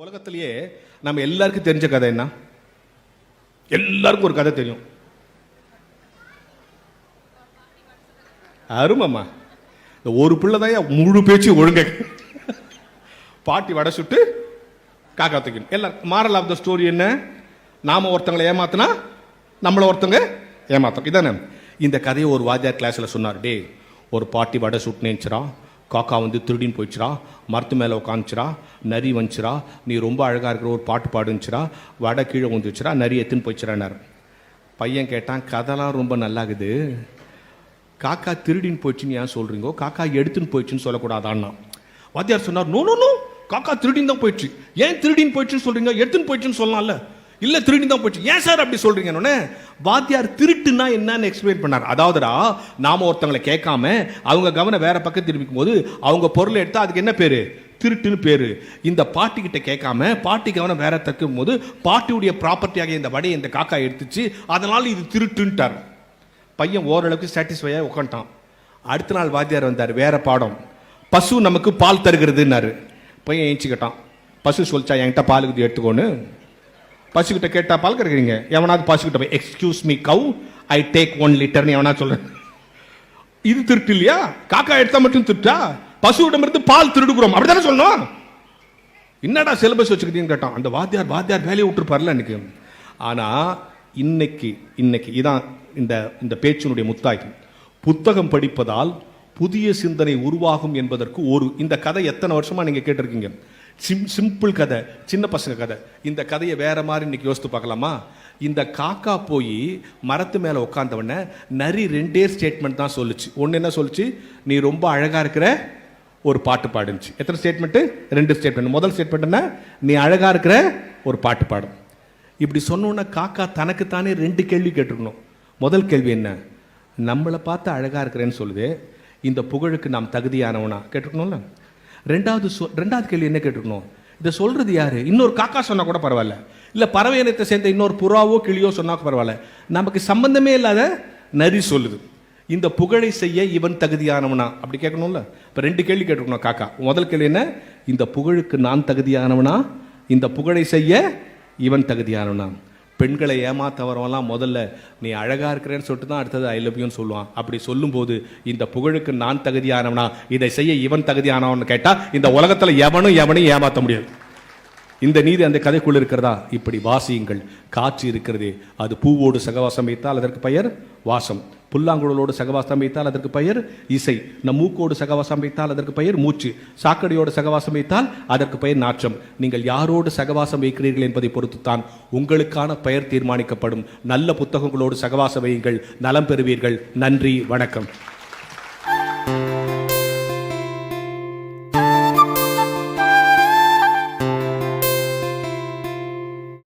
உலகத்திலேயே நம்ம எல்லாருக்கும் தெரிஞ்ச கதை என்ன? எல்லாருக்கும் ஒரு கதை தெரியும். அருமம்மா. இந்த ஒரு பிள்ளை தான் முழு பேச்சு ஒழுங்க. பாட்டி வடை சுட்டு காக்கா தூக்கணும் எல்லாரும் மாரல் ஆஃப் த ஸ்டோரி என்ன? நாம ஒருத்தங்களை ஏமாத்தினா நம்மளை ஒருத்தங்க ஏமாத்தோம். இதானே. இந்த கதையை ஒரு வாத்தியார் கிளாஸில் சொன்னார். டே ஒரு பாட்டி வடை சுட்டுனேச்சுரா காக்கா வந்து திருடின்னு போயிடுச்சுரா மரத்து மேலே உட்காந்துச்சுரா நரி வந்துச்சுரா நீ ரொம்ப அழகாக இருக்கிற ஒரு பாட்டு பாடுச்சுரா வடை கீழே வந்துச்சுரா நரி எத்துன்னு போயிச்சுறானார் பையன் கேட்டான் கதைலாம் ரொம்ப நல்லாகுது. காக்கா திருடின்னு போயிடுச்சுன்னு ஏன் சொல்கிறீங்கோ காக்கா எடுத்துன்னு போயிடுச்சுன்னு சொல்லக்கூடாதான்னா? வாத்தியார் சொன்னார் நோ நோ நோ. காக்கா திருடின்னு தான் போயிடுச்சு. ஏன் திருடின்னு போயிடுச்சுன்னு சொல்கிறீங்க எடுத்துன்னு போயிடுச்சுன்னு சொல்லலாம்ல. இல்லை திருடி தான் போயிடுச்சு ஏன் சார் அப்படி சொல்றீங்கன்னு? வாத்தியார் திருட்டுன்னா என்னன்னு எக்ஸ்பிளைன் பண்ணார். அதாவதுடா நாம ஒருத்தவங்களை கேட்காம அவங்க கவனம் வேற பக்கம் திரும்பிக்கும் போது அவங்க பொருளை எடுத்தா அதுக்கு என்ன பேரு? திருட்டுன்னு பேரு. இந்த பாட்டி கிட்ட கேட்காம பாட்டி கவனம் வேற தக்கும் போது பாட்டியுடைய ப்ராப்பர்ட்டியாக இந்த வடையை இந்த காக்கா எடுத்துச்சு. அதனால இது திருட்டுன்ட்டார். பையன் ஓரளவுக்கு சாட்டிஸ்ஃபையாக உட்காந்துட்டான் அடுத்த நாள் வாத்தியார் வந்தார் வேற பாடம். பசு நமக்கு பால் தருகிறதுன்னாரு. பையன் ஏஞ்சிக்கிட்டான். பசு சொல்லிச்சா என்கிட்ட பால் எடுத்துக்கோன்னு? பசுக்கிட்ட கேட்டால் பால் கறக்குறீங்க எவனாவது பசுக்கிட்ட போய் excuse me cow I take one லிட்டர்னு எவனா சொல்கிறேன் இது திருட்டு இல்லையா? காக்கா எடுத்தா மட்டும் திருட்டா? பசுவிடம் இருந்து பால் திருடுகிறோம். அப்படிதானே சொல்லணும்? என்னடா சிலபஸ் வச்சுக்கிட்டீங்கன்னு கேட்டான். அந்த வாத்தியார் வாத்தியார் வேலையை விட்டுருப்பார்ல இன்னைக்கு ஆனால் இன்னைக்கு இன்னைக்கு இதான் இந்த இந்த பேச்சினுடைய முத்தாய்க்கு புத்தகம் படிப்பதால் புதிய சிந்தனை உருவாகும் என்பதற்கு ஒரு இந்த கதை எத்தனை வருஷமா நீங்க கேட்டிருக்கீங்க? சிம் சிம்பிள் கதை சின்ன பசங்க கதை. இந்த கதையை வேற மாதிரி இன்னைக்கு யோசித்து பார்க்கலாமா? இந்த காக்கா போய் மரத்து மேலே உட்காந்தவொடனே நரி ரெண்டே ஸ்டேட்மெண்ட் தான் சொல்லுச்சு. ஒன்று என்ன சொல்லுச்சு? நீ ரொம்ப அழகாக இருக்கிற ஒரு பாட்டு பாடுச்சு எத்தனை ஸ்டேட்மெண்ட்டு ரெண்டு ஸ்டேட்மெண்ட் முதல் ஸ்டேட்மெண்ட் என்ன? நீ அழகாக இருக்கிற ஒரு பாட்டு பாடும் இப்படி சொன்னோன்னா காக்கா தனக்குத்தானே ரெண்டு கேள்வி கேட்டிருக்கணும். முதல் கேள்வி என்ன? நம்மளை பார்த்து அழகாக இருக்கிறேன்னு சொல்லுது இந்த புகழுக்கு நாம் தகுதியானவனா? கேட்டிருக்கணும்ல. ரெண்டாவது சொ ரெண்டாவது கேள்வி என்ன கேட்டிருக்கணும்? இதை சொல்றது யாரு? இன்னொரு காக்கா சொன்னா கூட பரவாயில்ல. இல்லை பறவை இனத்தை சேர்ந்த இன்னொரு புறாவோ கிளியோ சொன்னால் பரவாயில்ல. நமக்கு சம்பந்தமே இல்லாத நரி சொல்லுது. இந்த புகழை செய்ய இவன் தகுதியானவனா? அப்படி கேட்கணும்ல? இப்போ ரெண்டு கேள்வி கேட்டிருக்கணும் காக்கா. முதல் கேள்வி என்ன? இந்த புகழுக்கு நான் தகுதியானவனா? இந்த புகழை செய்ய இவன் தகுதியானவனா? பெண்களை ஏமாத்த வரவெல்லாம் முதல்ல நீ அழகாக இருக்கிறேன்னு சொல்லிட்டு தான் அடுத்தது ஐ லவ் யூன்னு சொல்லுவான். அப்படி சொல்லும்போது இந்த புகழுக்கு நான் தகுதியானவனா? இதை செய்ய இவன் தகுதியானவன் கேட்டால் இந்த உலகத்தில் எவனும் எவனையும் ஏமாற்ற முடியாது. இந்த நீதி அந்த கதைக்குள்ள இருக்கிறதா? இப்படி வாசியுங்கள். காற்று இருக்கிறதே. அது பூவோடு சகவாசம் வைத்தால் அதற்கு பெயர் வாசம். புல்லாங்குழலோடு சகவாசம் வைத்தால் அதற்கு பெயர் இசை. நம் மூக்கோடு சகவாசம் வைத்தால் அதற்கு பெயர் மூச்சு. சாக்கடையோடு சகவாசம் வைத்தால் அதற்கு பெயர் நாற்றம். நீங்கள் யாரோடு சகவாசம் வைக்கிறீர்கள் என்பதை பொறுத்துத்தான் உங்களுக்கான பெயர் தீர்மானிக்கப்படும். நல்ல புத்தகங்களோடு சகவாசம் வையுங்கள். நலம் பெறுவீர்கள். நன்றி. வணக்கம்.